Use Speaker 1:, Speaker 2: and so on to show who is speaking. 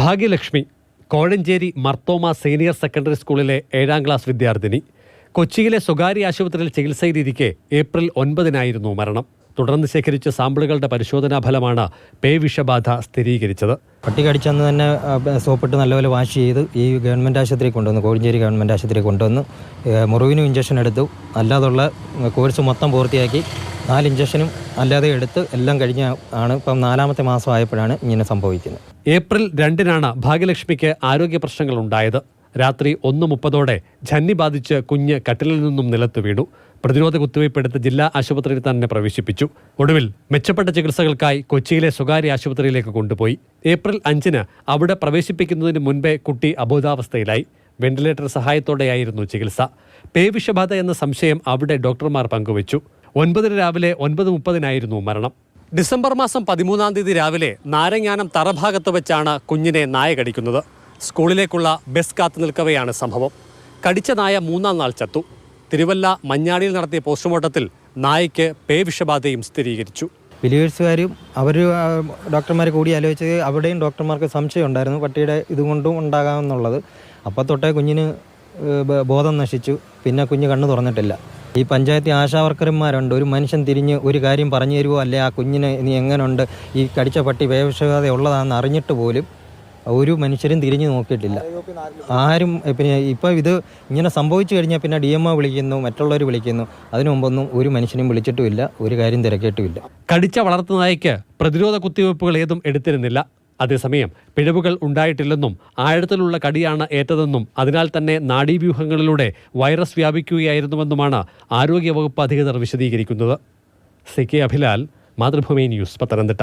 Speaker 1: Bhagyalakshmi Kozhencherry Marthoma senior secondary സ്കൂളിലെ ഏഴാം class വിദ്യാർത്ഥിനി. കൊച്ചിയിലെ സ്വകാര്യ ആശുപത്രിയിൽ ചികിത്സയിലിരിക്കെ ഏപ്രിൽ ഒൻപതിനായിരുന്നു മരണം. തുടർന്ന് ശേഖരിച്ച സാമ്പിളുകളുടെ പരിശോധനാ ഫലമാണ് പേ വിഷബാധ സ്ഥിരീകരിച്ചത്.
Speaker 2: പട്ടി കടിച്ചെന്ന് തന്നെ സോപ്പിട്ട് നല്ലപോലെ വാഷ് ചെയ്ത് ഈ ഗവൺമെന്റ് ആശുപത്രി കൊണ്ടുവന്നു കോഴഞ്ചേരി ഗവൺമെന്റ് ആശുപത്രി കൊണ്ടുവന്ന്. മുറിവിനും ഇഞ്ചക്ഷൻ എടുത്തു അല്ലാതുള്ള കോഴ്സ് മൊത്തം പൂർത്തിയാക്കി. നാല് ഇഞ്ചക്ഷനും അല്ലാതെ എടുത്ത് എല്ലാം കഴിഞ്ഞ ആണ് ഇപ്പം നാലാമത്തെ മാസം ആയപ്പോഴാണ് ഇങ്ങനെ സംഭവിക്കുന്നത്.
Speaker 1: ഏപ്രിൽ രണ്ടിനാണ് ഭാഗ്യലക്ഷ്മിക്ക് ആരോഗ്യ പ്രശ്നങ്ങൾ ഉണ്ടായത്. രാത്രി ഒന്ന് മുപ്പതോടെ ഝന്നി ബാധിച്ച് കുഞ്ഞ് കട്ടിലിൽ നിന്നും നിലത്ത് വീണു. പ്രതിരോധ കുത്തിവയ്പ്പെടുത്ത് ജില്ലാ ആശുപത്രിയിൽ തന്നെ പ്രവേശിപ്പിച്ചു. ഒടുവിൽ മെച്ചപ്പെട്ട ചികിത്സകൾക്കായി കൊച്ചിയിലെ സ്വകാര്യ ആശുപത്രിയിലേക്ക് കൊണ്ടുപോയി. ഏപ്രിൽ അഞ്ചിന് അവിടെ പ്രവേശിപ്പിക്കുന്നതിന് മുൻപേ കുട്ടി അബോധാവസ്ഥയിലായി. വെന്റിലേറ്റർ സഹായത്തോടെയായിരുന്നു ചികിത്സ. പേവിഷബാധ എന്ന സംശയം അവിടെ ഡോക്ടർമാർ പങ്കുവച്ചു. ഒൻപതിന് രാവിലെ ഒൻപത് മുപ്പതിനായിരുന്നു മരണം. ഡിസംബർ മാസം പതിമൂന്നാം തീയതി രാവിലെ നാരങ്ങാനം തറഭാഗത്ത് വെച്ചാണ് കുഞ്ഞിനെ നായ കടിക്കുന്നത്. സ്കൂളിലേക്കുള്ള ബസ് കാത്തു നിൽക്കവെയാണ് സംഭവം. കടിച്ച നായ മൂന്നാം നാൾ ചത്തു. തിരുവല്ല മഞ്ഞാടിയിൽ നടത്തിയ പോസ്റ്റ്മോർട്ടത്തിൽ നായയ്ക്ക് പേവിഷബാധയും സ്ഥിരീകരിച്ചു.
Speaker 2: വിലയേഴ്സുകാരും അവർ ഡോക്ടർമാർ കൂടി ആലോചിച്ച് അവിടെയും ഡോക്ടർമാർക്ക് സംശയം ഉണ്ടായിരുന്നു പട്ടിയുടെ ഇതുകൊണ്ടും ഉണ്ടാകാമെന്നുള്ളത്. അപ്പോൾ തൊട്ടേ കുഞ്ഞിന് ബോധം നശിച്ചു. പിന്നെ കുഞ്ഞ് കണ്ണു തുറന്നിട്ടില്ല. ഈ പഞ്ചായത്തിൽ ആശാവർക്കർമാരുണ്ട്. ഒരു മനുഷ്യൻ തിരിഞ്ഞ് ഒരു കാര്യം പറഞ്ഞു തരുമോ അല്ലെ? ആ കുഞ്ഞിന് ഇനി എങ്ങനെയുണ്ട് ഈ കടിച്ച പട്ടി വേവശകത ഉള്ളതാണെന്ന് അറിഞ്ഞിട്ട് പോലും ഒരു മനുഷ്യരും തിരിഞ്ഞു നോക്കിയിട്ടില്ല. ആരും പിന്നെ ഇപ്പോൾ ഇത് ഇങ്ങനെ സംഭവിച്ചു കഴിഞ്ഞാൽ പിന്നെ ഡി എം ഒ വിളിക്കുന്നു മറ്റുള്ളവർ വിളിക്കുന്നു. അതിനു മുമ്പൊന്നും ഒരു മനുഷ്യനും വിളിച്ചിട്ടുമില്ല ഒരു കാര്യം തിരക്കിയിട്ടുമില്ല.
Speaker 1: കടിച്ച വളർത്തുനായയ്ക്ക് പ്രതിരോധ കുത്തിവയ്പ്പുകൾ ഏതും എടുത്തിരുന്നില്ല. അതേസമയം പിഴവുകൾ ഉണ്ടായിട്ടില്ലെന്നും ആഴത്തിലുള്ള കടിയാണ് ഏറ്റതെന്നും അതിനാൽ തന്നെ നാഡീവ്യൂഹങ്ങളിലൂടെ വൈറസ് വ്യാപിക്കുകയായിരുന്നുവെന്നുമാണ് ആരോഗ്യവകുപ്പ് അധികൃതർ വിശദീകരിക്കുന്നത്. C K Abhilal Mathrubhumi news Pathanamthitta.